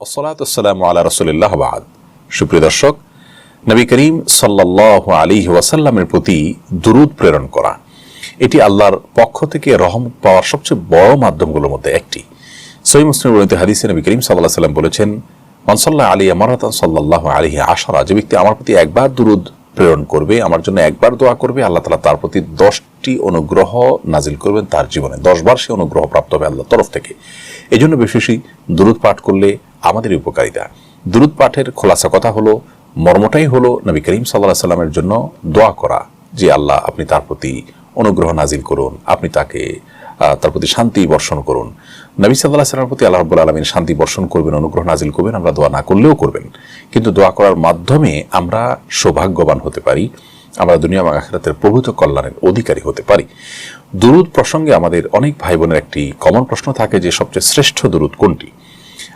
ওসলাতাম আল্লাহ রসুল্লাহ বাদ। সুপ্রিয় দর্শক, নবী করিম সাল্লাহ আলী ওয়াসাল্লামের প্রতি দুরুদ প্রেরণ করা, এটি আল্লাহর পক্ষ থেকে রহমত পাওয়ার সবচেয়ে বড় মাধ্যমগুলোর মধ্যে একটি। সই মুসলিম বর্ণিত হাদিসে নবী করিম সাল্লাহ সাল্লাম বলেছেন মনসাল্লাহ আলী আমারাতান সাল্লাহ আলী আশারা যে ব্যক্তি আমার প্রতি একবার দুরুদ প্রেরণ করবে, আমার জন্য একবার দোয়া করবে, আল্লাহ তালা তার প্রতি দশটি অনুগ্রহ নাজিল করবেন তার জীবনে। দশবার সে অনুগ্রহ প্রাপ্ত হবে আল্লাহর তরফ থেকে। এই জন্য বিশেষই দুরুদ পাঠ করলে আমাদের উপকারিতা। দুরুদ পাঠের খোলাসা কথা হলো, মর্মটাই হলো নবী করিম সাল্লাহ সাল্লামের জন্য দোয়া করা যে আল্লাহ আপনি তার প্রতি অনুগ্রহ নাজিল করুন, আপনি তাকে তার প্রতি শান্তি বর্ষণ করুন। নবী সাল্লাহ সাল্লামের প্রতি আল্লাহ রব্বুল আলমিন শান্তি বর্ষণ করবেন, অনুগ্রহ নাজিল করবেন, আমরা দোয়া না করলেও করবেন। কিন্তু দোয়া করার মাধ্যমে আমরা সৌভাগ্যবান হতে পারি, আমরা দুনিয়া এবং আখেরাতের প্রভূত কল্যাণের অধিকারী হতে পারি। দুরুদ প্রসঙ্গে আমাদের অনেক ভাই বোনের একটি কমন প্রশ্ন থাকে যে সবচেয়ে শ্রেষ্ঠ দুরুদ কোনটি?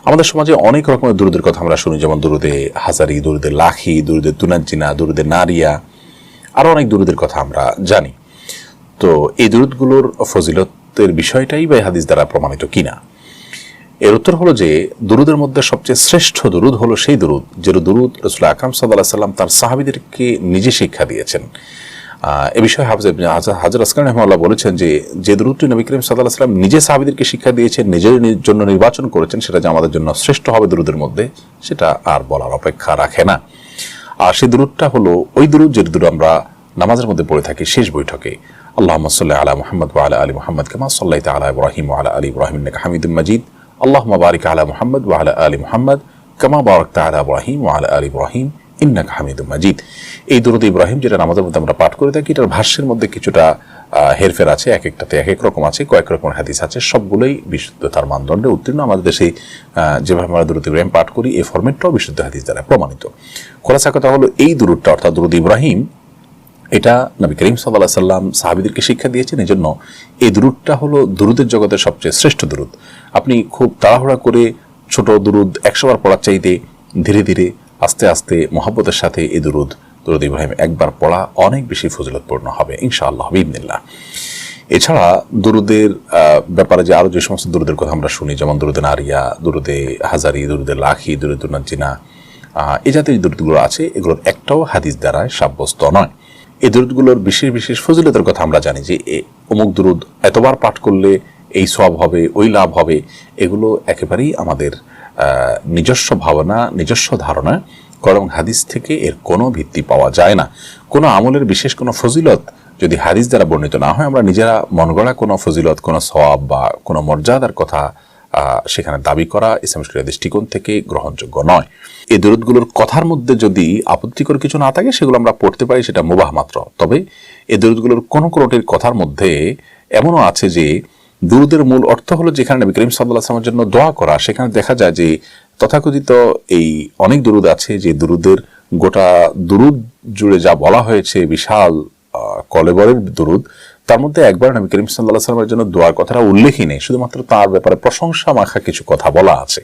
আমাদের সমাজে অনেক রকমের দুরুদের কথা আমরা শুনি, যেমন দুরুদে হাজারি, দুরুদে লাখি, দুরুদে তুনাজ্জিনা, দুরুদে নারিয়া আরও অনেক দুরুদের কথা আমরা জানি। তো এই দুরুদগুলোর ফজিলতের বিষয়টাই বা হাদিস দ্বারা প্রমাণিত কিনা? এর উত্তর হলো যে, দুরুদের মধ্যে সবচেয়ে শ্রেষ্ঠ দুরুদ হলো সেই দুরুদ যে দুরুদ রসুল আকাম সাল্লাহ সাল্লাম তার সাহাবিদেরকে নিজে শিক্ষা দিয়েছেন। এ বিষয়ে হাফজ হাজার আসকান রহমাল্লাহ বলেছেন যে যে দুরুদটি নবী করিম সাল্লাহ সাল্লাম নিজে সাহাবিদেরকে শিক্ষা দিয়েছেন, নিজের জন্য নির্বাচন করেছেন, সেটা যে আমাদের জন্য শ্রেষ্ঠ হবে দুরুদের মধ্যে, সেটা আর বলার অপেক্ষা রাখে না। আর সেই দুরুদটা হলো ওই দুরুদ যে দুরুদ আমরা নামাজের মধ্যে পড়ে থাকি শেষ বৈঠকে। আল্লাহ সাল্লাহ আলা মোহাম্মদ আলা আলী মোহাম্মদ কামা সাল্লাহ তালা ইব্রাহিম আলা আলী ইব্রাহিম হামিদুল মজিদ। আল্লাহ বারিক আলা মোহাম্মদ ওয়ালা আলী মোহাম্মদ কামা বারক তালা ইব্রাহিম ওয়ালা আলী ইব্রাহিম। ইন্নাক হামিদুল মাজিদ। এই দুরুদ ইব্রাহিম যেটা নামাজের মধ্যে আমরা পাঠ করে থাকি, এটার ভাষ্যের মধ্যে কিছুটা হেরফের আছে, এক একটাতে এক এক রকম আছে, কয়েক রকম হাদিস আছে, সবগুলোই বিশুদ্ধতার মানদণ্ডে উত্তীর্ণ। আমাদের দেশে যেভাবে আমরা দুরুদ ইব্রাহিম পাঠ করি এই ফর্মেটটাও বিশুদ্ধ হাদিস দ্বারা প্রমাণিত। খোলাসা কথা হলো, এই দুরুদটা, অর্থাৎ দুরুদ ইব্রাহিম, এটা নবী করিম সাল্লাহ সাল্লাম সাহাবিদেরকে শিক্ষা দিয়েছেন এই জন্য এই দুরুদটা হলো দুরুদের জগতের সবচেয়ে শ্রেষ্ঠ দুরুদ। আপনি খুব তাড়াহুড়া করে ছোট দুরুদ একশোবার পড়ার চাইতে ধীরে ধীরে আস্তে আস্তে মহাব্বতের সাথে এই দুরুদ দুরুদ ইব্রাহিম একবার পড়া অনেক বেশি ফজিলতপূর্ণ হবে, ইনশাআল্লাহ বিদিনিল্লাহ এছাড়া দুরুদের ব্যাপারে যে আরও যে সমস্ত দুরুদের কথা আমরা শুনি, যেমন দুরুদে নারিয়া, দুরুদে হাজারি, দুরুদে লাখি, দুরুদ নাজিনা এই জাতীয় দুরুদগুলো আছে, এগুলোর একটাও হাদিস দ্বারা সাব্যস্ত নয়। এই দুরুদগুলোর বিশেষ বিশেষ ফজিলতের কথা আমরা জানি যে অমুক দুরুদ এতবার পাঠ করলে এই সব হবে, ওই লাভ হবে, এগুলো একেবারেই আমাদের নিজস্ব ভাবনা, নিজস্ব ধারণা করং হাদিস থেকে এর কোনো ভিত্তি পাওয়া যায় না। কোনো আমলের বিশেষ কোনো ফজিলত যদি হাদিস দ্বারা বর্ণিত না হয়, আমরা নিজেরা মন গড়া কোনো ফজিলত, কোনো সওয়াব বা কোনো মর্যাদার কথা সেখানে দাবি করা ইসলাম দৃষ্টিকোণ থেকে গ্রহণযোগ্য নয়। এই দরুদগুলোর কথার মধ্যে যদি আপত্তিকর কিছু না থাকে, সেগুলো আমরা পড়তে পারি, সেটা মুবাহ মাত্র। তবে এই দরুদগুলোর কোনো কোনোটির কথার মধ্যে এমনও আছে যে দুরুদের মূল অর্থ হলো যেখানে নবী করিম সাল্লাহ আসলামের জন্য দোয়া করা, সেখানে দেখা যায় যে তথাকথিত এই অনেক দুরুদ আছে যে দুরুদের গোটা দুরুদ জুড়ে যা বলা হয়েছে, বিশাল কলেবরের দুরুদ, তার মধ্যে একবার নবী করিম সাল্লাহ সাল্লামের জন্য দোয়ার কথাটা উল্লেখই নেই, শুধুমাত্র তার ব্যাপারে প্রশংসা মাখা কিছু কথা বলা আছে।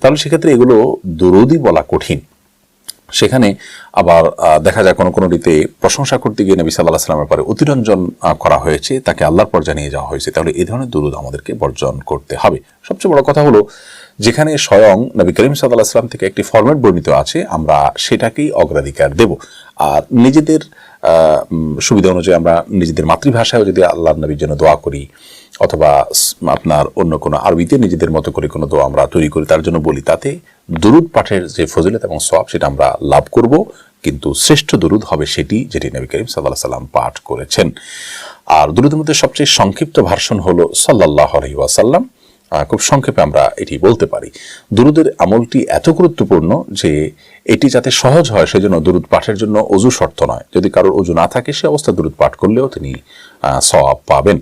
তাহলে সেক্ষেত্রে এগুলো দুরুদই বলা কঠিন। সেখানে আবার দেখা যায় কোনো কোনোটিতে প্রশংসা করতে গিয়ে নবী সাল্লাহ সাল্লামের পরে অতিরঞ্জন করা হয়েছে, তাকে আল্লাহর পর জানিয়ে যাওয়া হয়েছে। তাহলে এই ধরনের দুরুদ আমাদেরকে বর্জন করতে হবে। সবচেয়ে বড় কথা হলো, যেখানে স্বয়ং নবী করিম সাল্লাহ সাল্লাম থেকে একটি ফরম্যাট বর্ণিত আছে, আমরা সেটাকেই অগ্রাধিকার দেব। আর নিজেদের সুবিধা অনুযায়ী আমরা নিজেদের মাতৃভাষায় যদি আল্লাহ নবীর জন্য দোয়া করি, অথবা আপনার অন্য কোনো আরবিতে নিজেদের মতো করে কোনো দোয়া আমরা তৈরি করি, তার জন্য বলি, তাতে দুরুদ পাঠের যে ফজিলত এবং সব সেটা আমরা লাভ করব, কিন্তু শ্রেষ্ঠ দুরুদ হবে সেটি যেটি নবী করিম সাল্লাহ সাল্লাম পাঠ করেছেন। আর দুরুদের মধ্যে সবচেয়ে সংক্ষিপ্ত ভার্সন হলো সাল্লাহ আলহি ওয়াসাল্লাম। খুব সংক্ষেপে আমরা এটি বলতে পারি। দুরুদের আমলটি এত গুরুত্বপূর্ণ যে এটি যাতে সহজ হয়, সেজন্য দুরুদ পাঠের জন্য অজু শর্ত নয়। যদি কারোর অজু না থাকে, সে অবস্থা দুরুদ পাঠ করলেও তিনি সওয়াব পাবেন।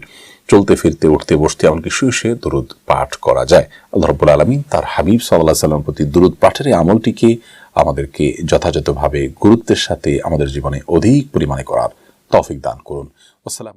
চলতে, ফিরতে, উঠতে, বসতে এমনকি শুয়ে শুয়ে দুরুদ পাঠ করা যায়। আল্লাহ রব্বুল আলমিন তার হাবিব সাল্লাহ সাল্লাম প্রতি দুরুদ পাঠের এই আমলটিকে আমাদেরকে যথাযথভাবে গুরুত্বের সাথে আমাদের জীবনে অধিক পরিমাণে করার তফিক দান করুন। আসসালাম